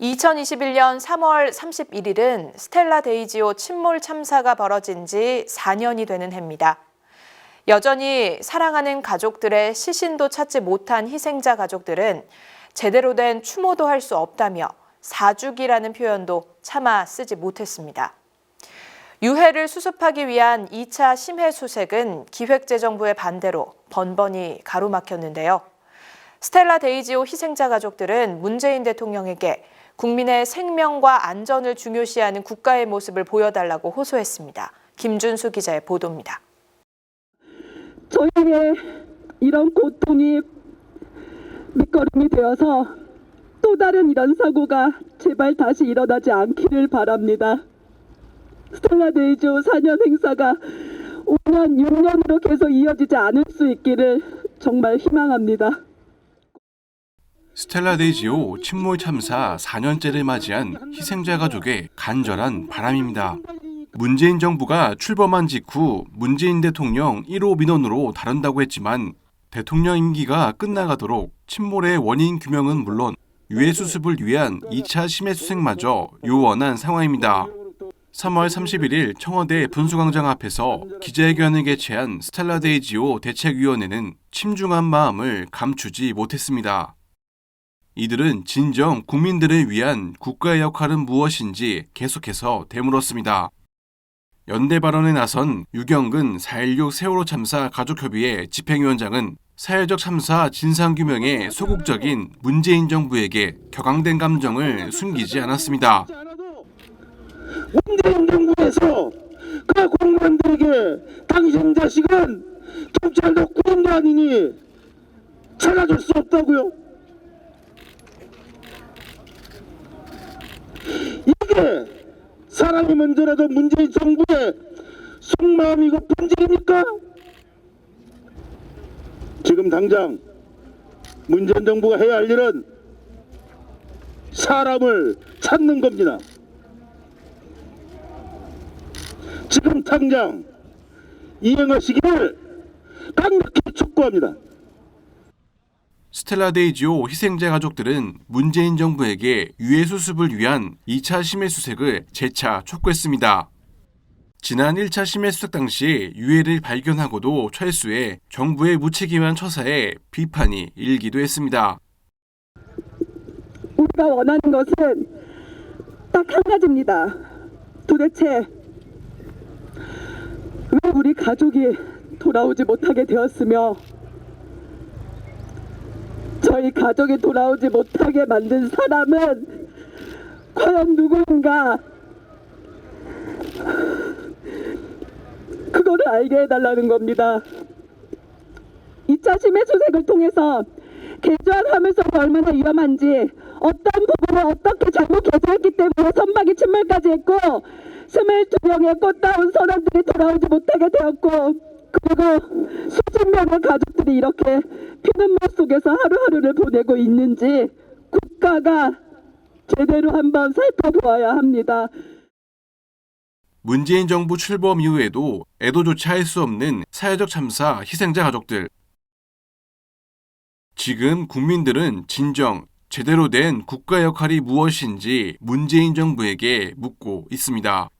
2021년 3월 31일은 스텔라 데이지오 침몰 참사가 벌어진 지 4년이 되는 해입니다. 여전히 사랑하는 가족들의 시신도 찾지 못한 희생자 가족들은 제대로 된 추모도 할 수 없다며 사주기라는 표현도 차마 쓰지 못했습니다. 유해를 수습하기 위한 2차 심해 수색은 기획재정부의 반대로 번번이 가로막혔는데요. 스텔라 데이지오 희생자 가족들은 문재인 대통령에게 국민의 생명과 안전을 중요시하는 국가의 모습을 보여달라고 호소했습니다. 김준수 기자의 보도입니다. 저에게 이런 고통이 밑거름이 되어서 또 다른 이런 사고가 제발 다시 일어나지 않기를 바랍니다. 스텔라 데이조 4년 행사가 5년, 6년으로 계속 이어지지 않을 수 있기를 정말 희망합니다. 스텔라 데이지오 침몰 참사 4년째를 맞이한 희생자 가족의 간절한 바람입니다. 문재인 정부가 출범한 직후 문재인 대통령 1호 민원으로 다룬다고 했지만 대통령 임기가 끝나가도록 침몰의 원인 규명은 물론 유해 수습을 위한 2차 심해 수색마저 요원한 상황입니다. 3월 31일 청와대 분수광장 앞에서 기자회견을 개최한 스텔라 데이지오 대책위원회는 침중한 마음을 감추지 못했습니다. 이들은 진정 국민들을 위한 국가의 역할은 무엇인지 계속해서 되물었습니다. 연대 발언에 나선 유경근 4.16 세월호 참사 가족협의회 집행위원장은 사회적 참사 진상규명에 소극적인 문재인 정부에게 격앙된 감정을 숨기지 않았습니다. 문재인 정부에서 그 공무원들에게 당신 자식은 경찰도 군인도 아니니 찾아줄 수 없다고요. 사람이 먼저라도 문재인 정부의 속마음이고 본질입니까? 지금 당장 문재인 정부가 해야 할 일은 사람을 찾는 겁니다. 지금 당장 이행하시기를 강력히 촉구합니다. 스텔라 데이지오 희생자 가족들은 문재인 정부에게 유해 수습을 위한 2차 심해 수색을 재차 촉구했습니다. 지난 1차 심해 수색 당시 유해를 발견하고도 철수해 정부의 무책임한 처사에 비판이 일기도 했습니다. 우리가 원하는 것은 딱 한 가지입니다. 도대체 왜 우리 가족이 돌아오지 못하게 되었으며 저희 가족이 돌아오지 못하게 만든 사람은 과연 누구인가 그거를 알게 해달라는 겁니다. 2차 심해 수색을 통해서 개조한 함유소가 얼마나 위험한지 어떤 부분을 어떻게 잘못 개조했기 때문에 선박이 침몰까지 했고 22명의 꽃다운 선원들이 돌아오지 못하게 되었고 그리고 수십 명의 가족들이 이렇게 피눈물 속에서 하루하루를 보내고 있는지 국가가 제대로 한번 살펴보아야 합니다. 문재인 정부 출범 이후에도 애도조차 할 수 없는 사회적 참사 희생자 가족들. 지금 국민들은 진정 제대로 된 국가 역할이 무엇인지 문재인 정부에게 묻고 있습니다.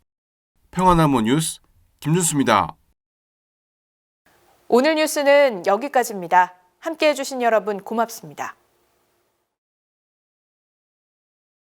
평화나무 뉴스 김준수입니다. 오늘 뉴스는 여기까지입니다. 함께 해주신 여러분 고맙습니다.